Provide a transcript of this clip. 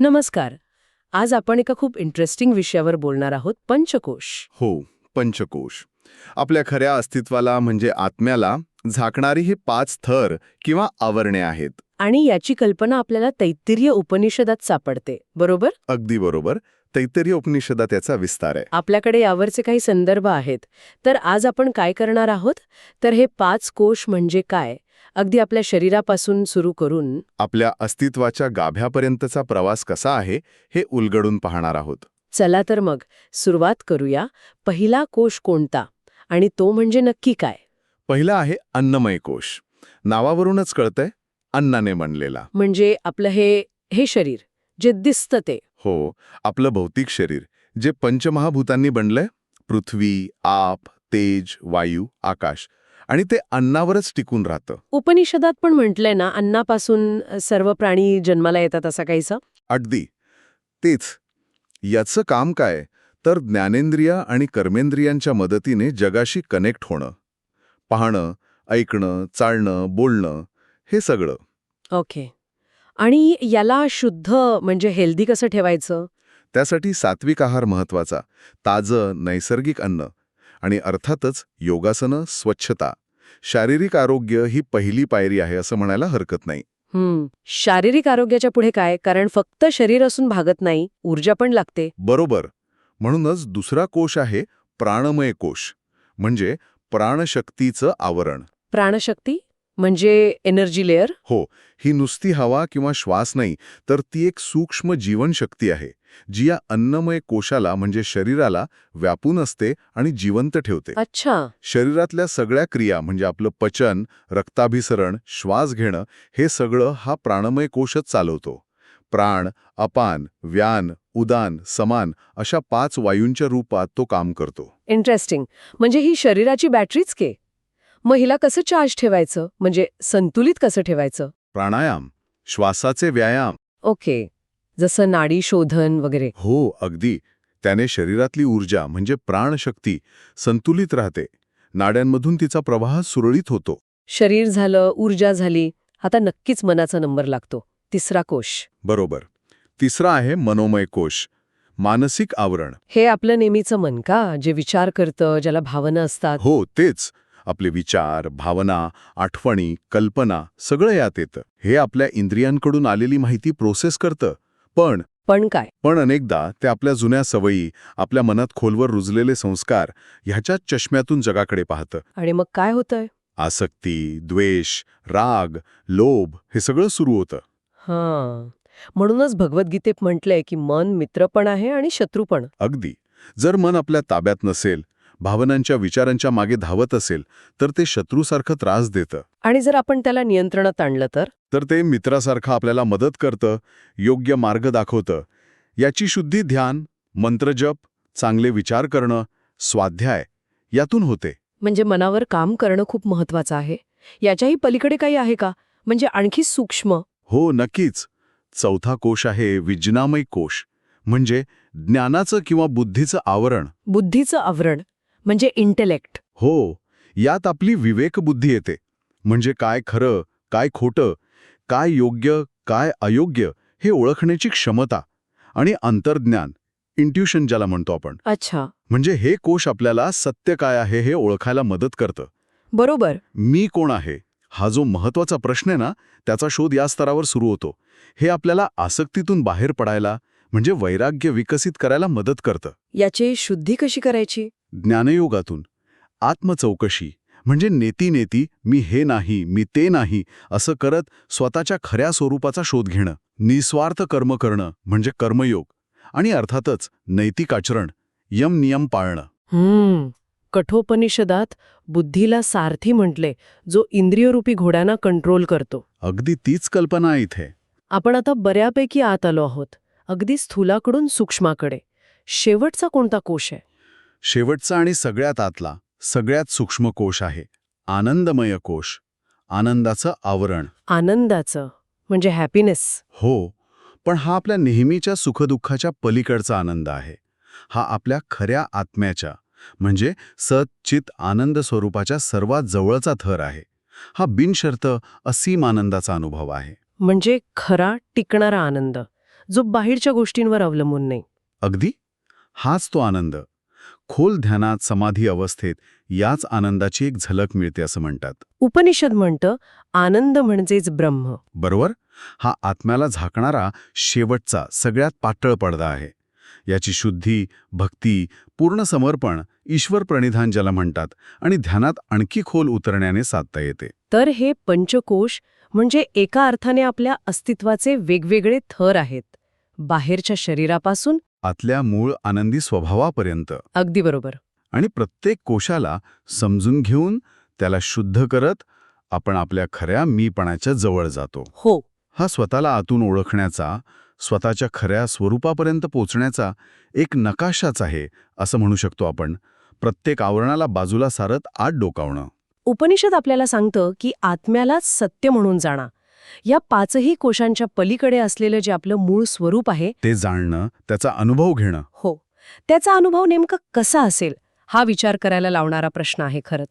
नमस्कार. आज आपण एका खूप इंटरेस्टिंग विषयावर बोलणार आहोत पंचकोश. हो पंचकोश. आपल्या खऱ्या अस्तित्वाला म्हणजे आत्म्याला झाकणारी ही पाच थर किंवा आवरणे आहेत. आणि याची कल्पना आपल्याला तैत्तिरीय उपनिषदात सापडते बरोबर? अगदी बरोबर. तैतरीय उपनिषदात याचा विस्तार आहे. आपल्याकडे यावरचे काही संदर्भ आहेत. तर आज आपण काय करणार आहोत? तर हे पाच कोश म्हणजे काय? अगदी आपल्या शरीरापासून सुरू करून आपल्या अस्तित्वाच्या गाभ्यापर्यंतचा प्रवास कसा आहे हे उलगडून पाहणार आहोत. चला तर मग सुरुवात करूया. पहिला कोश कोणता? आणि तो म्हणजे नक्की काय? पहिला आहे अन्नमय कोश. नावावरूनच कळतंय अन्नाने बनलेला. म्हणजे आपलं हे हे शरीर जे दिसतं ते. हो आपलं भौतिक शरीर जे पंचमहाभूतांनी बनलंय. पृथ्वी आप तेज वायू आकाश. आणि ते अन्नावरच टिकून राहतं. उपनिषदात पण म्हटलंय ना अन्नापासून सर्व प्राणी जन्माला येतात असा काहीसा? अगदी. तेच. याचं काम काय? तर ज्ञानेंद्रिय आणि कर्मेंद्रियांच्या मदतीने जगाशी कनेक्ट होणं. पाहणं ऐकणं चालणं बोलणं हे सगळं. ओके. आणि याला शुद्ध म्हणजे हेल्दी कसं ठेवायचं? त्यासाठी सात्विक आहार महत्त्वाचा ताजं नैसर्गिक अन्न. आणि अर्थातच योगासनं स्वच्छता. शारीरिक आरोग्य ही पहिली पायरी आहे असं म्हणायला हरकत नाही. हम्म. शारीरिक आरोग्याच्या पुढे काय? कारण फक्त शरीर असून भागत नाही ऊर्जा पण लागते. बरोबर. म्हणूनच दुसरा कोश आहे प्राणमय कोश. म्हणजे प्राणशक्तीचं आवरण. प्राणशक्ती? म्हणजे एनर्जी लेअर हो ही नुसती हवा किंवा श्वास नाही तर ती एक सूक्ष्म जीवनशक्ती आहे जी या अन्नमय कोशाला म्हणजे शरीराला व्यापून असते आणि जिवंत ठेवते. अच्छा. शरीरातल्या सगळ्या क्रिया म्हणजे आपलं पचन रक्ताभिसरण श्वास घेणं हे सगळं हा प्राणमय कोशच चालवतो. प्राण अपान व्यान उदान समान अशा पाच वायूंच्या रूपात तो काम करतो. इंटरेस्टिंग म्हणजे ही शरीराची बॅटरीच के? मग हिला कसं चार्ज ठेवायचं? म्हणजे संतुलित कसं ठेवायचं? प्राणायाम श्वासाचे व्यायाम. ओके. जसं नाडी शोधन वगैरे. हो अगदी. त्याने शरीरातली ऊर्जा म्हणजे प्राणशक्ती संतुलित राहते. नाड्यांमधून तिचा प्रवाह सुरळीत होतो. शरीर झालं ऊर्जा झाली आता नक्कीच मनाचा नंबर लागतो. तिसरा कोश. बरोबर. तिसरा आहे मनोमय कोश. मानसिक आवरण. हे आपलं नेहमीचं मन का? जे विचार करतं ज्याला भावना असतात? हो तेच. आपले विचार भावना आठवणी कल्पना सगळं यात येतं. हे आपल्या इंद्रियांकडून आलेली माहिती प्रोसेस करतं. पण पण काय? पण अनेकदा ते आपल्या जुन्या सवयी आपल्या मनात खोलवर रुजलेले संस्कार ह्याच्याच चष्म्यातून जगाकडे पाहतं. आणि मग काय होतंय? आसक्ती द्वेष राग लोभ हे सगळं सुरू होतं. हां. म्हणूनच भगवद्गीतेत म्हटलंय की मन मित्र पण आहे आणि शत्रू पण. अगदी. जर मन आपल्या ताब्यात नसेल भावनांच्या विचारांच्या मागे धावत असेल तर ते शत्रूसारखं त्रास देतं. आणि जर आपण त्याला नियंत्रणात आणलं तर? तर ते मित्रासारखं आपल्याला मदत करतं योग्य मार्ग दाखवतं. याची शुद्धी ध्यान मंत्रजप चांगले विचार करणं स्वाध्याय यातून होते. म्हणजे मनावर काम करणं खूप महत्वाचं आहे. याच्याही पलीकडे काही आहे का? म्हणजे आणखी सूक्ष्म. हो नक्कीच. चौथा कोश आहे विज्ञामय कोश. म्हणजे ज्ञानाचं किंवा बुद्धीचं आवरण. बुद्धीचं आवरण. म्हणजे इंटेलेक्ट हो यात आपली विवेकबुद्धी येते. म्हणजे काय खरं काय खोटं काय योग्य काय अयोग्य हे ओळखण्याची क्षमता आणि अंतर्ज्ञान इंट्युशन ज्याला म्हणतो आपण. अच्छा. म्हणजे हे कोश आपल्याला सत्य काय आहे हे ओळखायला मदत करतं. बरोबर. मी कोण आहे? हा जो महत्त्वाचा प्रश्न आहे ना त्याचा शोध या स्तरावर सुरू होतो. हे आपल्याला आसक्तीतून बाहेर पडायला म्हणजे वैराग्य विकसित करायला मदत करतं. याची शुद्धी कशी करायची? ज्ञानयोगातून. आत्मचौकशी म्हणजे नेती नेती मी हे नाही मी ते नाही असं करत स्वतःच्या खऱ्या स्वरूपाचा शोध घेणं. निस्वार्थ कर्म करणं म्हणजे कर्मयोग. आणि अर्थातच नैतिक आचरण यम नियम पाळणं. हम्म. कठोपनिषदात बुद्धीला सारथी म्हटले जो इंद्रियरूपी घोड्यांना कंट्रोल करतो. अगदी तीच कल्पना आहे इथे. आपण आता बऱ्यापैकी आत आलो आहोत. अगदी स्थूलाकडून सूक्ष्माकडे. शेवटचा कोणता कोश आहे? शेवटचा आणि सगळ्यात आतला सगळ्यात सूक्ष्म कोश आहे आनंदमय कोश आनंदाचं आवरण. आनंदाचं म्हणजे हॅपीनेस हो पण हा आपल्या नेहमीच्या सुखदुःखाच्या पलीकडचा आनंद आहे. हा आपल्या खऱ्या आत्म्याच्या म्हणजे सच्चित आनंद स्वरूपाच्या सर्वात जवळचा थर आहे. हा बिनशर्त असीम आनंदाचा अनुभव आहे. म्हणजे खरा टिकणारा आनंद जो बाहेरच्या गोष्टींवर अवलंबून नाही. अगदी? हाच तो आनंद. खोल ध्यानात समाधी अवस्थेत याच आनंदाची एक झलक मिळते असं म्हणतात. उपनिषद म्हणतं आनंद म्हणजेच ब्रह्म. बरोबर? हा आत्म्याला झाकणारा शेवटचा सगळ्यात पातळ पडदा आहे. याची शुद्धी भक्ती पूर्ण समर्पण ईश्वर प्रणिधान ज्याला म्हणतात आणि ध्यानात आणखी खोल उतरण्याने साधता येते. तर हे पंचकोश म्हणजे एका अर्थाने आपल्या अस्तित्वाचे वेगवेगळे थर आहेत. बाहेरच्या शरीरापासून आतल्या मूळ आनंदी स्वभावापर्यंत. अगदी बरोबर. आणि प्रत्येक कोशाला समजून घेऊन त्याला शुद्ध करत आपण आपल्या खऱ्या मीपणाच्या जवळ जातो. हो. हा स्वतःला आतून ओळखण्याचा स्वतःच्या खऱ्या स्वरूपापर्यंत पोचण्याचा एक नकाशाच आहे असं म्हणू शकतो आपण. प्रत्येक आवरणाला बाजूला सारत आत डोकावणं. उपनिषद आपल्याला सांगतं की आत्म्यालाच सत्य म्हणून जाणा. या पाचही कोशांच्या पलीकडे असलेलं जे आपलं मूळ स्वरूप आहे ते जाणणं त्याचा अनुभव घेणं. हो. त्याचा अनुभव नेमका कसा असेल हा विचार करायला लावणारा प्रश्न आहे खरंच.